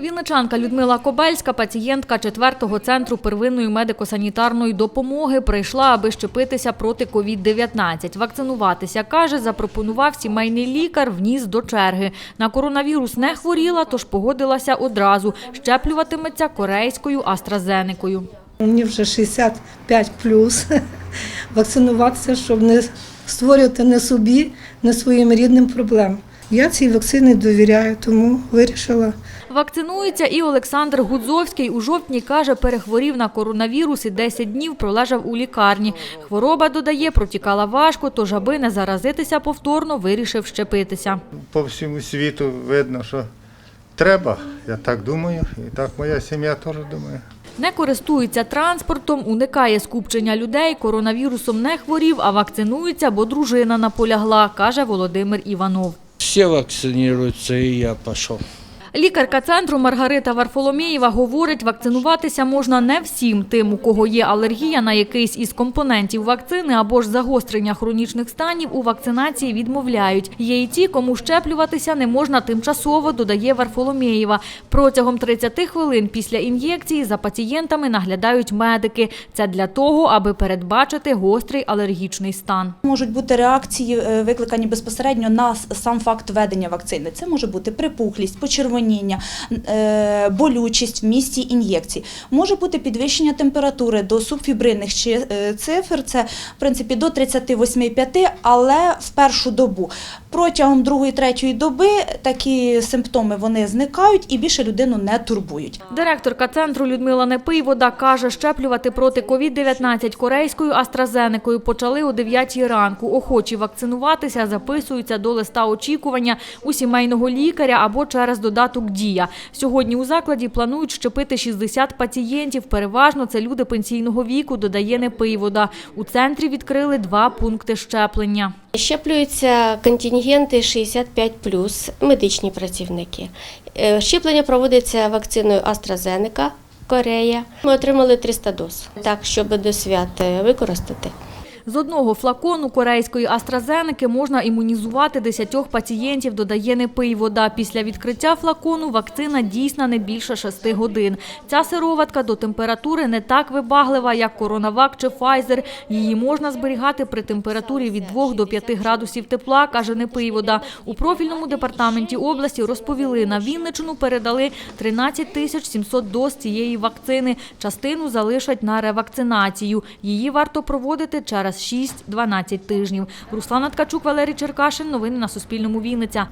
Вінничанка Людмила Кобельська, пацієнтка 4-го центру первинної медико-санітарної допомоги, прийшла, аби щепитися проти COVID-19. Вакцинуватися, каже, запропонував сімейний лікар, вніс до черги. На коронавірус не хворіла, тож погодилася одразу. Щеплюватиметься корейською астразенекою. Мені вже 65 плюс. Вакцинуватися, щоб не створювати не собі, не своїм рідним проблем. Я цій вакцині довіряю, тому вирішила. Вакцинується і Олександр Гудзовський. У жовтні, каже, перехворів на коронавірус і 10 днів пролежав у лікарні. Хвороба, додає, протікала важко, тож аби не заразитися повторно, вирішив щепитися. по всьому світу видно, що треба. Я так думаю, і так моя сім'я теж думає. Не користується транспортом, уникає скупчення людей, коронавірусом не хворів, а вакцинується, бо дружина наполягла, каже Володимир Іванов. Все вакцинируются, и я пошел. Лікарка центру Маргарита Варфоломєєва говорить, вакцинуватися можна не всім тим, у кого є алергія на якийсь із компонентів вакцини або ж загострення хронічних станів, у вакцинації відмовляють. Є й ті, кому щеплюватися не можна тимчасово, додає Варфоломєєва. Протягом 30 хвилин після ін'єкції за пацієнтами наглядають медики. Це для того, аби передбачити гострий алергічний стан. Можуть бути реакції, е, викликані безпосередньо на сам факт введення вакцини. Це може бути припухлість, почервоніння, е, болючість в місці ін'єкції. Може бути підвищення температури до субфібринних чи- е, цифр, це в принципі до 38,5, але в першу добу. Протягом другої третьої доби такі симптоми вони зникають і більше людину не турбують. Директорка центру Людмила Непийвода каже, щеплювати проти COVID-19 корейською астразенекою почали о 9 ранку. Охочі вакцинуватися записуються до листа очікування у сімейного лікаря або через додаток «Дія». Сьогодні у закладі планують щепити 60 пацієнтів. Переважно це люди пенсійного віку, додає Непийвода. У центрі відкрили два пункти щеплення. Щеплюються контингенти 65+, медичні працівники. Е, Щеплення проводиться вакциною AstraZeneca, Корея. Ми отримали 300 доз, так, щоб до свят е, використати. З одного флакону корейської астразеники можна імунізувати 10 пацієнтів, додає Непий вода. Після відкриття флакону вакцина дійсна не більше 6 годин. Ця сироватка до температури не так вибаглива, як коронавак чи Pfizer. Її можна зберігати при температурі від 2 до 5 градусів тепла, каже Непий вода. У профільному департаменті області розповіли, на Вінничину передали 13 тисяч 700 доз цієї вакцини. Частину залишать на ревакцинацію. Її варто проводити через 6-12 тижнів. Руслана Ткачук, Валерій Черкашин. Новини на Суспільному. Вінниця.